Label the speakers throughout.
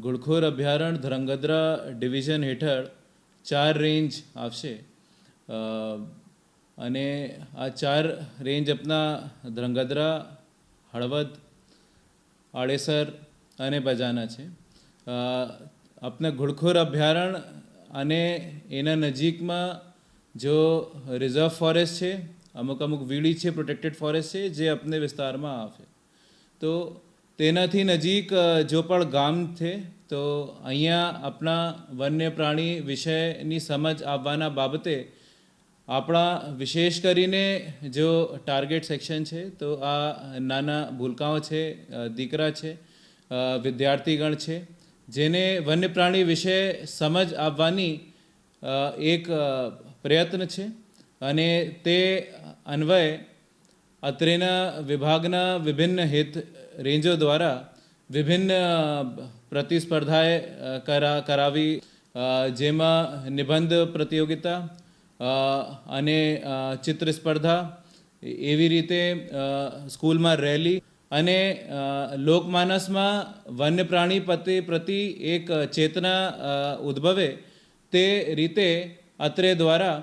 Speaker 1: ગુડખોર અભયારણ્ય ધ્રંગધ્રા ડિવિઝન હેઠળ ચાર રેન્જ આવશે. અને આ ચાર રેન્જ આપના ધ્રંગધ્રા, હળવદ, આડેસર અને બજાના છે. આપના ઘુડખોર અભયારણ્ય અને એના નજીકમાં જો રિઝર્વ ફોરેસ્ટ છે, અમુક અમુક વીડી છે, પ્રોટેક્ટેડ ફોરેસ્ટ છે, જે આપને વિસ્તારમાં આવે. તો તેનાથી નજીક જો પણ ગામ છે, તો અહીંયા આપણા વન્ય પ્રાણી વિષયની સમજ આવવાના બાબતે આપણા, વિશેષ કરીને જો ટાર્ગેટ સેક્શન છે, તો આ નાના ભૂલકાઓ છે દીકરા છે વિદ્યાર્થીગણ છે, જેને વન્ય પ્રાણી વિશે સમજ આપવાની એક પ્રયત્ન છે. અને તે અન્વયે અત્રેના વિભાગના વિભિન્ન હિત રેન્જો દ્વારા વિભિન્ન પ્રતિસ્પર્ધાએ કરા, કરાવી જેમાં નિબંધ પ્રતિયોગિતા અને ચિત્ર સ્પર્ધા એવી રીતે સ્કૂલમાં રેલી અને લોકમાનસમાં વન્ય પ્રાણી પ્રતિ પ્રતિ એક ચેતના ઉદ્ભવે તે રીતે અત્રે દ્વારા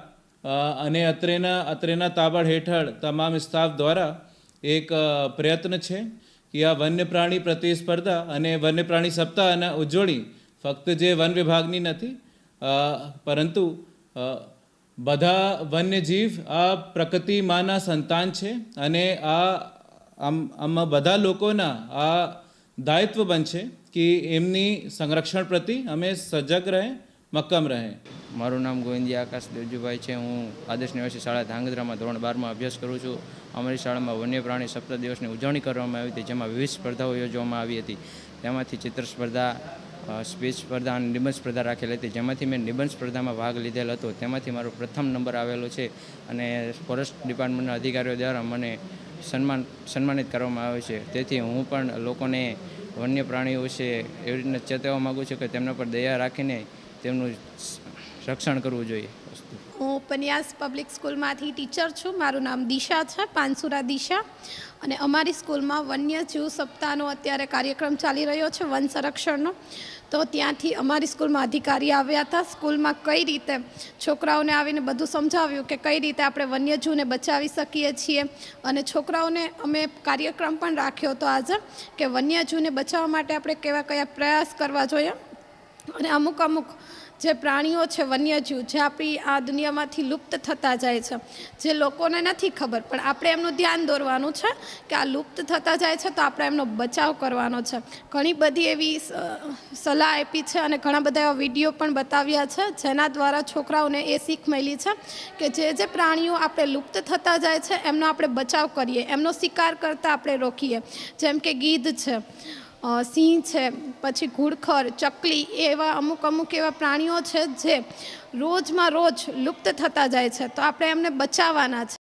Speaker 1: અને અત્રેના અત્રેના તાબડ હેઠળ તમામ સ્ટાફ દ્વારા એક પ્રયત્ન છે. કે આ વન્ય પ્રાણી પ્રતિસ્પર્ધા અને વન્ય પ્રાણી સપ્તાહના ઉજવણી ફક્ત જે વન વિભાગની નથી પરંતુ બધા વન્યજીવ આ પ્રકૃતિ માના સંતાન છે અને આ, આમ, આમાં બધા લોકોના આ દાયિત્વ બનશે કે એમની સંરક્ષણ પ્રતિ અમે સજગ રહે, મક્કમ રહે.
Speaker 2: મારું નામ ગોવિંદિયા આકાશ દેવજીભાઈ છે. હું આદર્શ નિવાસી શાળા ધાંગધ્રામાં ધોરણ બારમાં અભ્યાસ કરું છું. અમારી શાળામાં વન્ય પ્રાણી સપ્તાહ દિવસની ઉજવણી કરવામાં આવી હતી, જેમાં વિવિધ સ્પર્ધાઓ યોજવામાં આવી હતી. તેમાંથી ચિત્ર સ્પર્ધા સ્પીચ સ્પર્ધા અને નિબંધ સ્પર્ધા રાખેલી હતી. જેમાંથી મેં નિબંધ સ્પર્ધામાં ભાગ લીધેલ હતો. તેમાંથી મારો પ્રથમ નંબર આવેલો છે અને ફોરેસ્ટ ડિપાર્ટમેન્ટના અધિકારીઓ દ્વારા મને સન્માન, સન્માનિત કરવામાં આવે છે. તેથી હું પણ લોકોને વન્ય પ્રાણીઓ વિશે એવી રીતના ચેતવવા માગું છું કે તેમના પર દયા રાખીને તેમનું રક્ષણ કરવું જોઈએ
Speaker 3: હું ઉપન્યાસ પબ્લિક સ્કૂલમાંથી ટીચર છું. મારું નામ દિશા છે, પાનસુરા દિશા. અને અમારી સ્કૂલમાં વન્ય જીવ સપ્તાહનો અત્યારે કાર્યક્રમ ચાલી રહ્યો છે, વન સંરક્ષણનો. તો ત્યાંથી અમારી સ્કૂલમાં અધિકારી આવ્યા હતા. સ્કૂલમાં કઈ રીતે છોકરાઓને આવીને બધું સમજાવ્યું કે કઈ રીતે આપણે વન્યજીવને બચાવી શકીએ છીએ. અને છોકરાઓને અમે કાર્યક્રમ પણ રાખ્યો હતો આજે કે વન્યજીવને બચાવવા માટે આપણે કેવા કયા પ્રયાસ કરવા જોઈએ. અને અમુક અમુક જે પ્રાણીઓ છે, વન્યજીવ, જે આપણી આ દુનિયામાંથી લુપ્ત થતા જાય છે, જે લોકોને નથી ખબર, પણ આપણે એમનું ધ્યાન દોરવાનું છે કે આ લુપ્ત થતા જાય છે તો આપણે એમનો બચાવ કરવાનો છે. ઘણી બધી એવી સલાહ આપી છે અને ઘણા બધા એવા વીડિયો પણ બતાવ્યા છે, જેના દ્વારા છોકરાઓને એ શીખ મળી છે કે જે જે પ્રાણીઓ આપણે લુપ્ત થતા જાય છે, એમનો આપણે બચાવ કરીએ, એમનો શિકાર કરતાં આપણે રોકીએ. જેમ કે ગીધ છે સિંહ છે, પછી ઘુડખર, ચકલી એવા અમુક અમુક એવા પ્રાણીઓ છે જે રોજમાં રોજ લુપ્ત થતા જાય છે. તો આપણે એમને બચાવવાના છે.